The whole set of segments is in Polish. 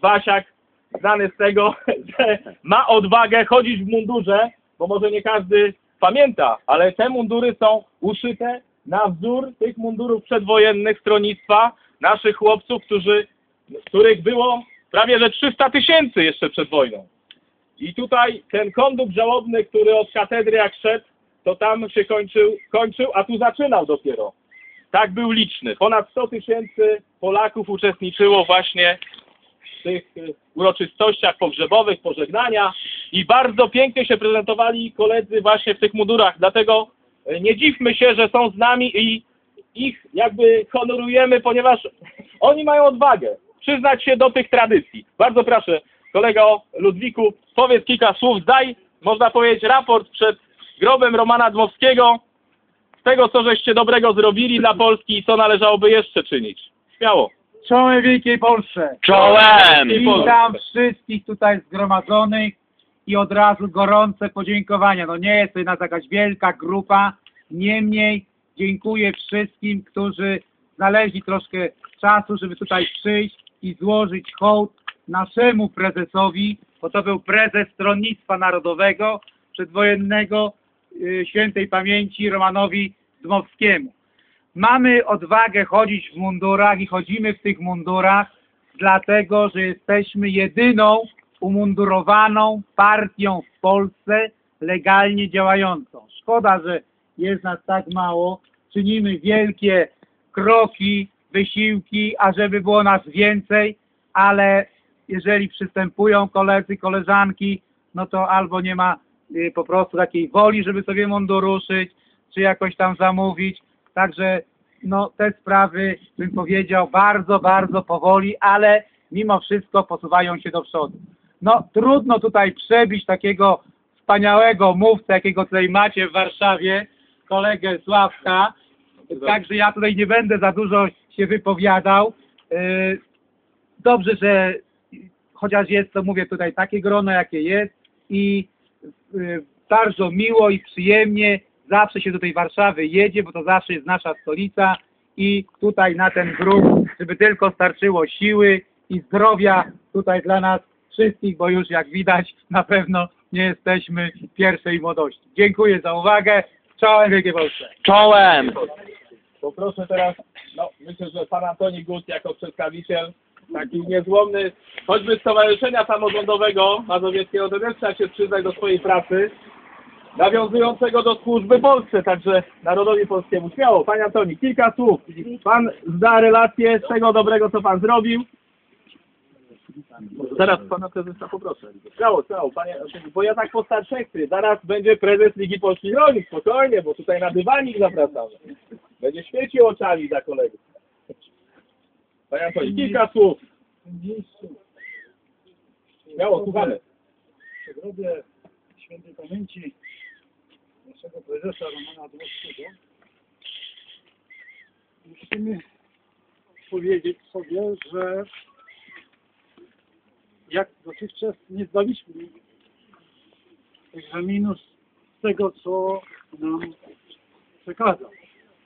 Wasiak, znany z tego, że ma odwagę chodzić w mundurze, bo może nie każdy pamięta, ale te mundury są uszyte na wzór tych mundurów przedwojennych stronnictwa naszych chłopców, którzy, których było prawie że 300 tysięcy jeszcze przed wojną. I tutaj ten kondukt żałobny, który od katedry jak szedł, to tam się kończył, kończył, a tu zaczynał dopiero. Tak był liczny. Ponad 100 tysięcy Polaków uczestniczyło właśnie tych y, uroczystościach pogrzebowych, pożegnania i bardzo pięknie się prezentowali koledzy właśnie w tych mundurach. Dlatego y, nie dziwmy się, że są z nami i ich jakby honorujemy, ponieważ oni mają odwagę przyznać się do tych tradycji. Bardzo proszę, kolego Ludwiku, powiedz kilka słów, zdaj, można powiedzieć, raport przed grobem Romana Dmowskiego z tego, co żeście dobrego zrobili dla Polski i co należałoby jeszcze czynić. Śmiało. Czołem Wielkiej Polsce! Czołem! Witam wszystkich tutaj zgromadzonych i od razu gorące podziękowania. No nie jest to nas jakaś wielka grupa, niemniej dziękuję wszystkim, którzy znaleźli troszkę czasu, żeby tutaj przyjść i złożyć hołd naszemu prezesowi, bo to był prezes Stronnictwa Narodowego przedwojennego y, świętej pamięci Romanowi Dmowskiemu. Mamy odwagę chodzić w mundurach i chodzimy w tych mundurach, dlatego że jesteśmy jedyną umundurowaną partią w Polsce legalnie działającą. Szkoda, że jest nas tak mało. Czynimy wielkie kroki, wysiłki, ażeby było nas więcej, ale jeżeli przystępują koledzy, koleżanki, no to albo nie ma y, po prostu takiej woli, żeby sobie mundur ruszyć, czy jakoś tam zamówić. Także no, te sprawy, bym powiedział, bardzo, bardzo powoli, ale mimo wszystko posuwają się do przodu. No, trudno tutaj przebić takiego wspaniałego mówcę, jakiego tutaj macie w Warszawie, kolegę Sławka. Także ja tutaj nie będę za dużo się wypowiadał. Yy, Dobrze, że chociaż jest, to mówię tutaj takie grono, jakie jest i yy, bardzo miło i przyjemnie zawsze się do tej Warszawy jedzie, bo to zawsze jest nasza stolica i tutaj na ten grup, żeby tylko starczyło siły i zdrowia tutaj dla nas wszystkich, bo już jak widać na pewno nie jesteśmy pierwszej młodości. Dziękuję za uwagę. Czołem Wielkiej Polsce. Czołem! Poproszę teraz, no myślę, że pan Antoni Gut jako przedstawiciel taki niezłomny, choćby Stowarzyszenia Samorządowego Mazowieckiego, to też trzeba się przyznać do swojej pracy, nawiązującego do służby Polsce, także narodowi polskiemu. Śmiało, panie Antoni, kilka słów. Pan zda relację z tego dobrego, co pan zrobił. Zaraz pana prezesa poproszę. Śmiało, śmiało, panie, bo ja tak po starszekty. Zaraz będzie prezes Ligi Polskich Rolnik, spokojnie, bo tutaj na dywanik zapraszamy. Będzie świecił oczami za kolegów. Panie Antoni, kilka słów. Śmiało, słuchamy. w grobie świętej pamięci naszego prezesa Romana Dmowskiego musimy powiedzieć sobie, że jak dotychczas nie zdaliśmy egzaminu z tego, co nam przekazał,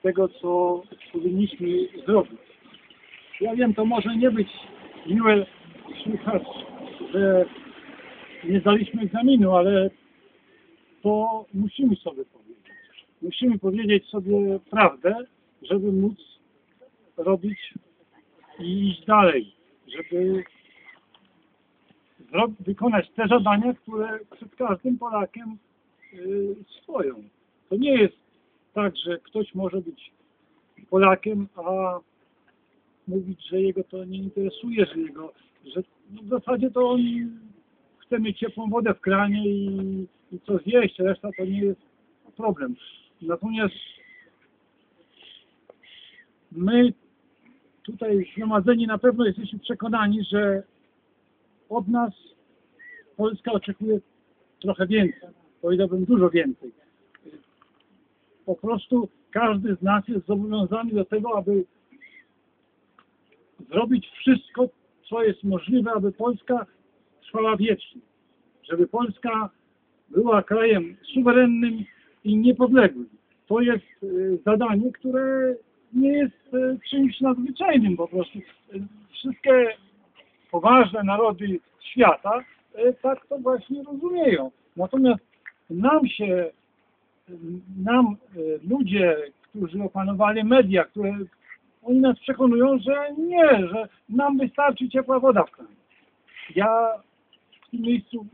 tego, co powinniśmy zrobić. Ja wiem, to może nie być miłe słuchać, że nie zdaliśmy egzaminu, ale to musimy sobie powiedzieć. Musimy powiedzieć sobie prawdę, żeby móc robić i iść dalej, żeby wykonać te zadania, które przed każdym Polakiem y, stoją. To nie jest tak, że ktoś może być Polakiem, a mówić, że jego to nie interesuje, że jego, że w zasadzie to on chce mieć ciepłą wodę w kranie i, i co zjeść, reszta to nie jest problem. Natomiast my tutaj zgromadzeni na pewno jesteśmy przekonani, że od nas Polska oczekuje trochę więcej, powiedziałbym dużo więcej. Po prostu każdy z nas jest zobowiązany do tego, aby zrobić wszystko, co jest możliwe, aby Polska trwała wiecznie. Żeby Polska była krajem suwerennym i niepodległym. To jest e, zadanie, które nie jest e, czymś nadzwyczajnym po prostu. E, Wszystkie poważne narody świata tak to właśnie rozumieją. Natomiast nam się, nam ludzie, którzy opanowali media, które oni nas przekonują, że nie, że nam wystarczy ciepła woda w kraju. Ja w tym miejscu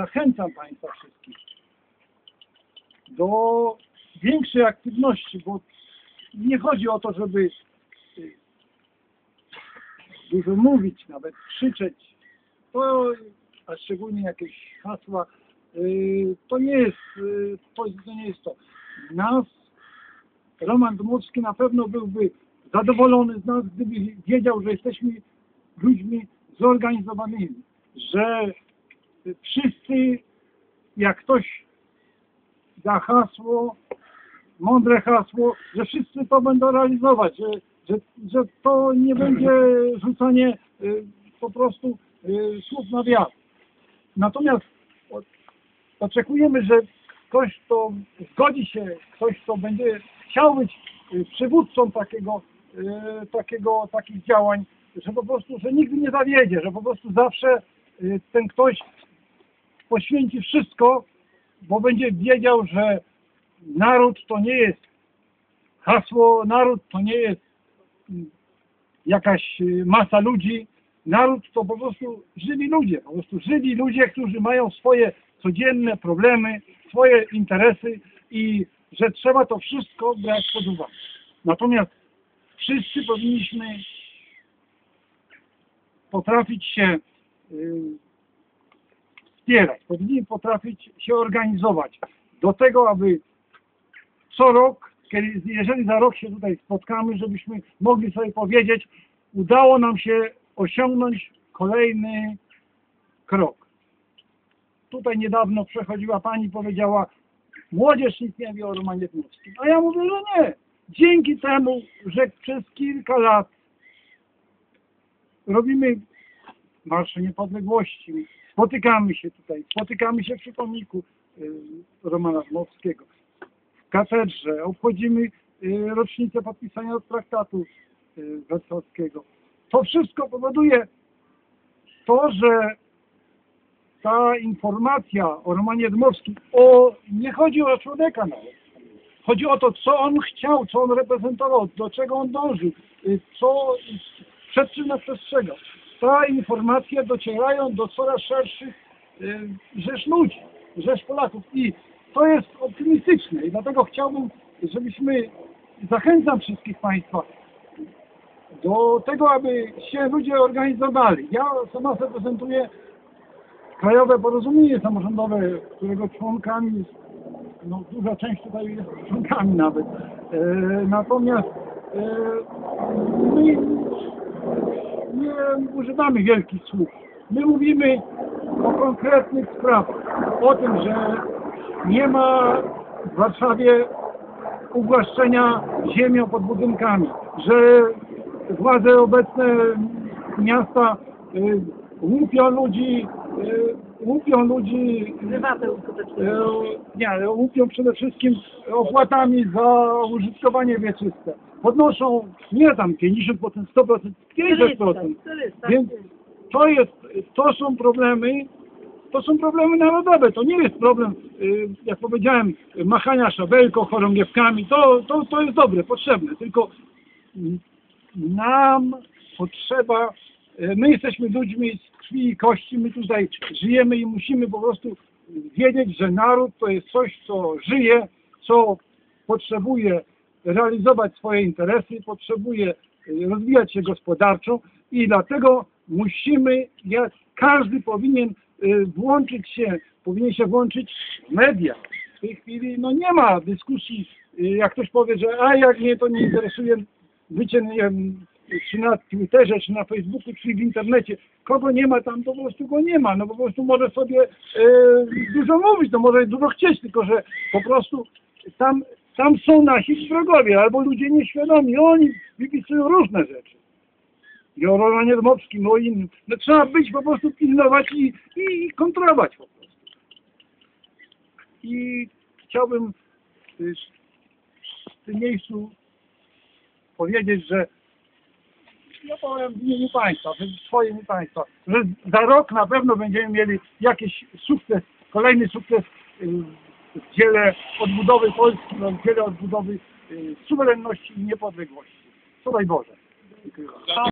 zachęcam Państwa wszystkich do większej aktywności, bo nie chodzi o to, żeby y, dużo mówić, nawet krzyczeć, to, a szczególnie jakieś hasła, y, to nie jest, y, to, nie jest to. Nas, Roman Dmowski na pewno byłby zadowolony z nas, gdyby wiedział, że jesteśmy ludźmi zorganizowanymi, że wszyscy, jak ktoś da hasło, mądre hasło, że wszyscy to będą realizować, że, że, że to nie będzie rzucanie y, po prostu y, słów na wiatr. Natomiast oczekujemy, że ktoś, kto zgodzi się, ktoś, kto będzie chciał być y, przywódcą takiego, takiego, takich działań, że po prostu, że nigdy nie zawiedzie, że po prostu zawsze ten ktoś poświęci wszystko, bo będzie wiedział, że naród to nie jest hasło, naród to nie jest mm, jakaś y, masa ludzi, naród to po prostu żywi ludzie, po prostu żywi ludzie, którzy mają swoje codzienne problemy, swoje interesy i że trzeba to wszystko brać pod uwagę. Natomiast wszyscy powinniśmy potrafić się y, wspierać, powinni potrafić się organizować do tego, aby co rok, kiedy, jeżeli za rok się tutaj spotkamy, żebyśmy mogli sobie powiedzieć, udało nam się osiągnąć kolejny krok. Tutaj niedawno przechodziła pani powiedziała, młodzież nic nie wie o Romanie. A ja mówię, że nie. Dzięki temu, że przez kilka lat robimy Marsze Niepodległości, spotykamy się tutaj, spotykamy się przy pomniku y, Romana Dmowskiego, w katedrze, obchodzimy y, rocznicę podpisania traktatu y, wersalskiego. To wszystko powoduje to, że ta informacja o Romanie Dmowskim, o, nie chodzi o człowieka nawet, chodzi o to, co on chciał, co on reprezentował, do czego on dążył, co, przed czym nas przestrzegał. Ta informacja docierają do coraz szerszych y, rzesz ludzi, rzesz Polaków i to jest optymistyczne i dlatego chciałbym, żebyśmy, zachęcam wszystkich Państwa do tego, aby się ludzie organizowali. Ja sama reprezentuję Krajowe Porozumienie Samorządowe, którego członkami jest, no duża część tutaj jest członkami nawet. E, natomiast e, my nie używamy wielkich słów. My mówimy o konkretnych sprawach. O tym, że nie ma w Warszawie uwłaszczenia ziemią pod budynkami, że władze obecne miasta y, łupią ludzi, y, łupią ludzi. E, Nie, łupią przede wszystkim opłatami za użytkowanie wieczyste. Podnoszą nie tam 50%, 100%, 500%. Więc to jest, to są problemy, to są problemy narodowe. To nie jest problem, y, jak powiedziałem, machania szabelką, chorągiewkami. To, to, to jest dobre, potrzebne. Tylko nam potrzeba, y, my jesteśmy ludźmi z krwi i kości, my tutaj żyjemy i musimy po prostu wiedzieć, że naród to jest coś, co żyje, co potrzebuje realizować swoje interesy, potrzebuje y, rozwijać się gospodarczo i dlatego musimy, każdy powinien y, włączyć się, powinien się włączyć w media. W tej chwili no nie ma dyskusji, y, jak ktoś powie, że a jak mnie to nie interesuje bycie nie wiem, czy na Twitterze, czy na Facebooku, czy w internecie. Kogo nie ma tam, to po prostu go nie ma. No po prostu może sobie e, dużo mówić, no może dużo chcieć, tylko że po prostu tam, tam są nasi wrogowie, albo ludzie nieświadomi. Oni wypisują różne rzeczy. I o Rolanie Dmowskim, o innym. No trzeba być po prostu pilnować i, i kontrolować po prostu. I chciałbym w tym miejscu powiedzieć, że ja powiem w imieniu państwa, w swoim państwa, że za rok na pewno będziemy mieli jakiś sukces, kolejny sukces y, w dziele odbudowy Polski, no, w dziele odbudowy y, suwerenności i niepodległości. Co daj Boże. Bardzo.